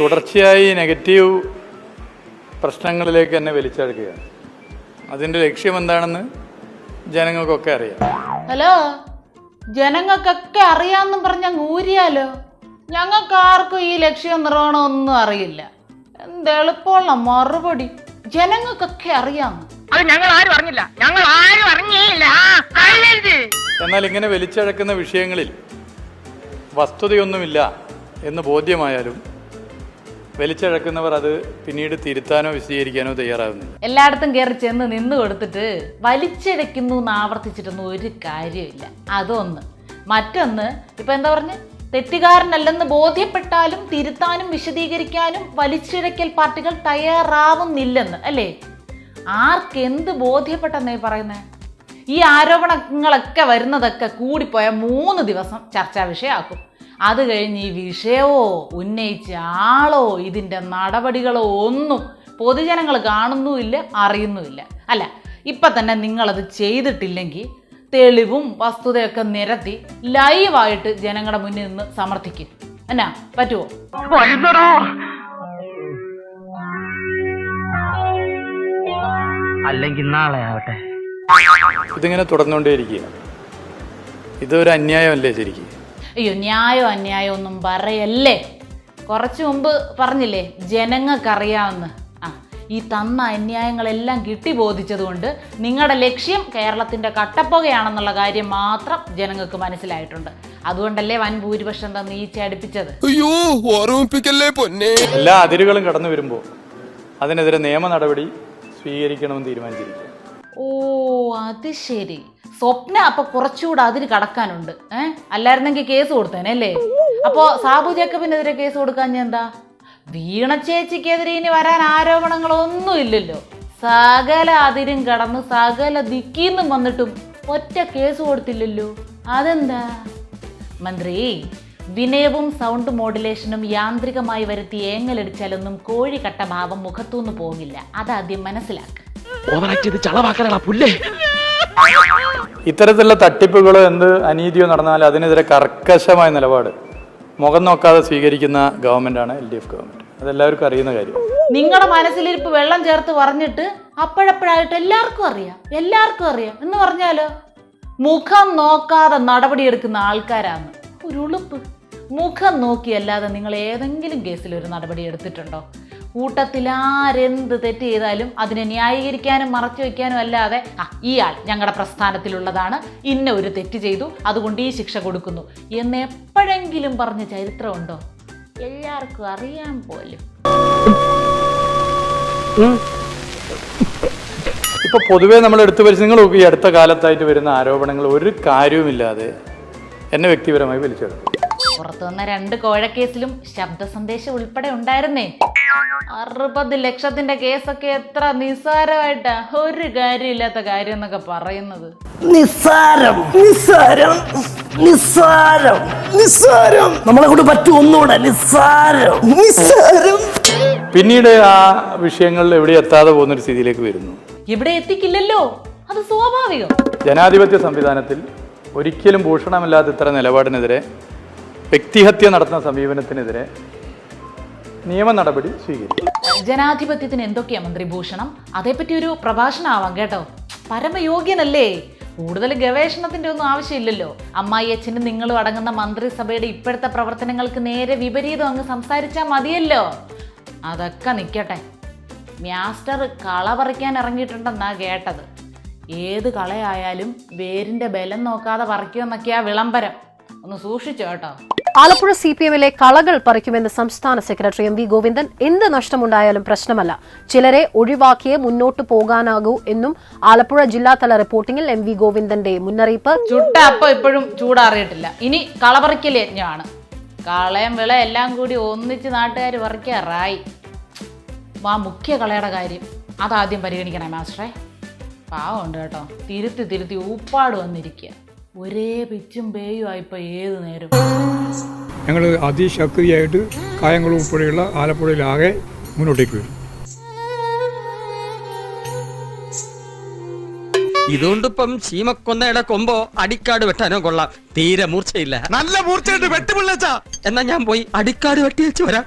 തുടർച്ചയായി നെഗറ്റീവ് പ്രശ്നങ്ങളിലേക്ക് തന്നെ വലിച്ചെടുക്കുകയാണ്. അതിന്റെ ലക്ഷ്യം എന്താണെന്ന് ജനങ്ങൾക്കൊക്കെ അറിയാം. ഹലോ ജനങ്ങൾക്കൊക്കെ അറിയാന്ന് പറഞ്ഞ ഊരിയാലോ? ഞങ്ങൾക്ക് ആർക്കും ഈ ലക്ഷ്യം നിർവഹണമൊന്നും അറിയില്ല. എന്ത് എളുപ്പമുള്ള മറുപടി. ജനങ്ങൾക്കൊക്കെ അറിയാം. അത് ഞങ്ങൾ ആരും അറിഞ്ഞില്ല. ഞങ്ങൾ ആരും അറിഞ്ഞില്ല എന്നാൽ ഇങ്ങനെ വലിച്ചഴക്കുന്ന വിഷയങ്ങളിൽ വസ്തുതയൊന്നുമില്ല എന്ന് ബോധ്യമായാലും വലിച്ചഴക്കുന്നവർ അത് പിന്നീട് തിരുത്താനോ വിശദീകരിക്കാനോ തയ്യാറാകുന്നില്ല എല്ലായിടത്തും കയറി ചെന്ന് നിന്ന് കൊടുത്തിട്ട് വലിച്ചഴക്കുന്നു ആവർത്തിച്ചിട്ടൊന്നും ഒരു കാര്യമില്ല അതൊന്ന്. മറ്റൊന്ന് ഇപ്പൊ എന്താ പറഞ്ഞ്? തെറ്റുകാരനല്ലെന്ന് ബോധ്യപ്പെട്ടാലും തിരുത്താനും വിശദീകരിക്കാനും വലിച്ചിഴക്കൽ പാർട്ടികൾ തയ്യാറാവുന്നില്ലെന്ന് അല്ലേ? ആർക്കെന്ത് ബോധ്യപ്പെട്ടെന്നേ പറയുന്നേ? ഈ ആരോപണങ്ങളൊക്കെ വരുന്നതൊക്കെ കൂടിപ്പോയ മൂന്ന് ദിവസം ചർച്ചാ വിഷയമാക്കും. അത് കഴിഞ്ഞ് ഈ വിഷയമോ ഉന്നയിച്ച ആളോ ഇതിന്റെ നടപടികളോ ഒന്നും പൊതുജനങ്ങൾ കാണുന്നുമില്ല അറിയുന്നുമില്ല. അല്ല ഇപ്പം തന്നെ നിങ്ങളത് ചെയ്തിട്ടില്ലെങ്കിൽ തെളിവും വസ്തുതയൊക്കെ നിരത്തി ലൈവായിട്ട് ജനങ്ങളുടെ മുന്നിൽ നിന്ന് സമർത്ഥിക്കും. എന്നാ പറ്റുമോ അല്ലെങ്കിൽ നാളെ ആവട്ടെ. ഇതിങ്ങനെ തുടർന്നുകൊണ്ടേയിരിക്കുക ഇതൊരു അന്യായമല്ലേ ശരിക്കും? അയ്യോ ന്യായോ അന്യായോ ഒന്നും പറയല്ലേ? കുറച്ച് മുമ്പ് പറഞ്ഞില്ലേ ജനങ്ങൾക്കറിയാവുന്ന. ആ ഈ തന്ന അന്യായങ്ങളെല്ലാം കിട്ടി ബോധിച്ചതുകൊണ്ട് നിങ്ങളുടെ ലക്ഷ്യം കേരളത്തിന്റെ കട്ടപ്പുകയാണെന്നുള്ള കാര്യം മാത്രം ജനങ്ങൾക്ക് മനസ്സിലായിട്ടുണ്ട്. അതുകൊണ്ടല്ലേ വൻ ഭൂരിപക്ഷം തന്ന് ഈ ചടിപ്പിച്ചത് അയ്യോ ഓർമ്മിപ്പിക്കല്ലേ പൊന്നെ? എല്ലാ അതിരുകളും കടന്നു വരുമ്പോൾ അതിനെതിരെ നിയമ നടപടി സ്വീകരിക്കണമെന്ന് തീരുമാനിച്ചിരിക്കുക ഓ അത് ശരി. സ്വപ്ന അപ്പൊ കുറച്ചുകൂടെ അതിന് കടക്കാനുണ്ട്. ഏ? അല്ലായിരുന്നെങ്കിൽ കേസ് കൊടുത്തേനെ അല്ലേ? അപ്പോ സാബു ജേക്കബിനെതിരെ കേസ് കൊടുക്കാൻ എന്താ? വീണ ചേച്ചിക്കെതിരെ ഇനി വരാൻ ആരോപണങ്ങളൊന്നും ഇല്ലല്ലോ. സകല അതിരും കടന്ന് സകല ദിക്കീന്നും വന്നിട്ടും ഒറ്റ കേസ് കൊടുത്തില്ലല്ലോ. അതെന്താ? മന്ത്രി വിനയവും സൗണ്ട് മോഡുലേഷനും യാന്ത്രികമായി വരുത്തി ഏങ്ങലടിച്ചാലൊന്നും കോഴിക്കട്ട ഭാവം മുഖത്തുനിന്ന് പോകില്ല. അതാദ്യം മനസ്സിലാക്കുക ഇത്തരത്തിലുള്ള തട്ടിപ്പുകളോ എന്ത് അനീതിയോ നടന്നാൽ അതിനെതിരെ കർക്കശമായ നിലപാട്. മുഖം നോക്കാതെ സ്വീകരിക്കുന്ന ഗവൺമെന്റാണ് എൽ ഡി എഫ് ഗവൺമെന്റ്. അതെല്ലാവർക്കും അറിയുന്ന കാര്യം. നിങ്ങളുടെ മനസ്സിലിരിപ്പ് വെള്ളം ചേർത്ത് പറഞ്ഞിട്ട് അപ്പോഴപ്പോഴായിട്ട് എല്ലാവർക്കും അറിയാം എല്ലാവർക്കും അറിയാം. എന്ന് പറഞ്ഞാലോ? മുഖം നോക്കാതെ നടപടിയെടുക്കുന്ന ആൾക്കാരാണ് ഒരു ഉളുപ്പ് മുഖം നോക്കിയല്ലാതെ നിങ്ങൾ ഏതെങ്കിലും കേസിൽ ഒരു നടപടി എടുത്തിട്ടുണ്ടോ? കൂട്ടത്തിൽ ആരെന്ത് തെറ്റ് ചെയ്താലും അതിനെ ന്യായീകരിക്കാനും മറച്ചു വയ്ക്കാനും അല്ലാതെ ആ ഇയാൾ ഞങ്ങളുടെ പ്രസ്ഥാനത്തിലുള്ളതാണ് ഇന്ന ഒരു തെറ്റ് ചെയ്തു അതുകൊണ്ട് ഈ ശിക്ഷ കൊടുക്കുന്നു. എന്ന് എപ്പോഴെങ്കിലും പറഞ്ഞ ചരിത്രമുണ്ടോ എല്ലാവർക്കും അറിയാൻ പോലും. ഇപ്പൊ പൊതുവേ നമ്മൾ എടുത്തു പരിശീലനം നിങ്ങൾ ഈ അടുത്ത കാലത്തായിട്ട് വരുന്ന ആരോപണങ്ങൾ ഒരു കാര്യവുമില്ലാതെ എന്നെ വ്യക്തിപരമായി വിളിച്ചെടുത്തു പുറത്തു വന്ന രണ്ട് കോഴക്കേസിലും ശബ്ദ സന്ദേശം ഉൾപ്പെടെ ഉണ്ടായിരുന്നേ. അറുപത് ലക്ഷത്തിന്റെ കേസൊക്കെ എത്ര നിസ്സാരമായിട്ടാ. ഒരു കാര്യമില്ലാത്ത കാര്യം എന്നൊക്കെ പറയുന്നത്. നിസ്സാരം നിസ്സാരം നിസ്സാരം നിസ്സാരം. നമ്മളെ കൂടെ പറ്റും ഒന്നുകൂടെ. നിസ്സാരം നിസ്സാരം. പിന്നീട് ആ വിഷയങ്ങളിൽ എവിടെ എത്താതെ പോകുന്നൊരു സ്ഥിതിയിലേക്ക് വരുന്നു. ഇവിടെ എത്തിക്കില്ലല്ലോ? അത് സ്വാഭാവികം. ജനാധിപത്യ സംവിധാനത്തിൽ ഒരിക്കലും ഭൂഷണമില്ലാത്ത ഇത്തരം നിലപാടിനെതിരെ വ്യക്തിഹത്യ നടത്തുന്ന സമീപനത്തിനെതിരെ നിയമ നടപടി സ്വീകരിക്കും. ജനാധിപത്യത്തിന് എന്തൊക്കെയാ മന്ത്രി ഭൂഷണം? അതേപ്പറ്റി ഒരു പ്രഭാഷണം ആവാം കേട്ടോ. പരമയോഗ്യനല്ലേ? കൂടുതൽ ഗവേഷണത്തിന്റെ ഒന്നും ആവശ്യമില്ലല്ലോ. അമ്മായി അച്ഛനും നിങ്ങളും അടങ്ങുന്ന മന്ത്രിസഭയുടെ ഇപ്പോഴത്തെ പ്രവർത്തനങ്ങൾക്ക് നേരെ വിപരീതം അങ്ങ് സംസാരിച്ചാൽ മതിയല്ലോ. അതൊക്കെ നിൽക്കട്ടെ മാസ്റ്റർ കള പറിക്കാൻ ഇറങ്ങിയിട്ടുണ്ടെന്നാ കേട്ടത്. ഏത് കളയായാലും വേരിന്റെ ബലം നോക്കാതെ പറിക്കുമെന്നൊക്കെയാ വിളംബരം. ഒന്ന് സൂക്ഷിച്ചു കേട്ടോ. ആലപ്പുഴ സി പി എമ്മിലെ കളകൾ പറിക്കുമെന്ന് സംസ്ഥാന സെക്രട്ടറി എം വി ഗോവിന്ദൻ. എന്ത് നഷ്ടമുണ്ടായാലും പ്രശ്നമല്ല. ചിലരെ ഒഴിവാക്കിയേ മുന്നോട്ട് പോകാനാകൂ എന്നും ആലപ്പുഴ ജില്ലാതല റിപ്പോർട്ടിംഗിൽ എം വി ഗോവിന്ദന്റെ മുന്നറിയിപ്പ്. ചുട്ട അപ്പം ഇപ്പോഴും ചൂടാറിയിട്ടില്ല. ഇനി കളപറിക്കൽ യജ്ഞമാണ്. കളയം വിള എല്ലാം കൂടി ഒന്നിച്ച് നാട്ടുകാർ പറിക്കാറായി. ആ മുഖ്യ കളയുടെ കാര്യം അതാദ്യം പരിഗണിക്കണേ മാസ്റ്ററെ. പാവമുണ്ട് കേട്ടോ. തിരുത്തി തിരുത്തി ഊപ്പാട് വന്നിരിക്കുക ഒരേ പിച്ചും പേയും ആയിപ്പോ ഏത് നേരം ഞങ്ങൾ അതിശക്തിയായിട്ട് കായംകുളം ഉൾപ്പെടെയുള്ള ആലപ്പുഴയിലാകെ മുന്നോട്ടേക്ക് വരും. ഇതുകൊണ്ടിപ്പം ചീമക്കൊന്നയുടെ കൊമ്പോ അടിക്കാട് വെട്ടാനോ കൊള്ളാം. തീരെ മൂർച്ചയില്ല. നല്ല മൂർച്ചയുണ്ട് വെട്ടുപിള്ളച്ചാ. എന്നാ ഞാൻ പോയി അടിക്കാട് വെട്ടി വെച്ച് വരാം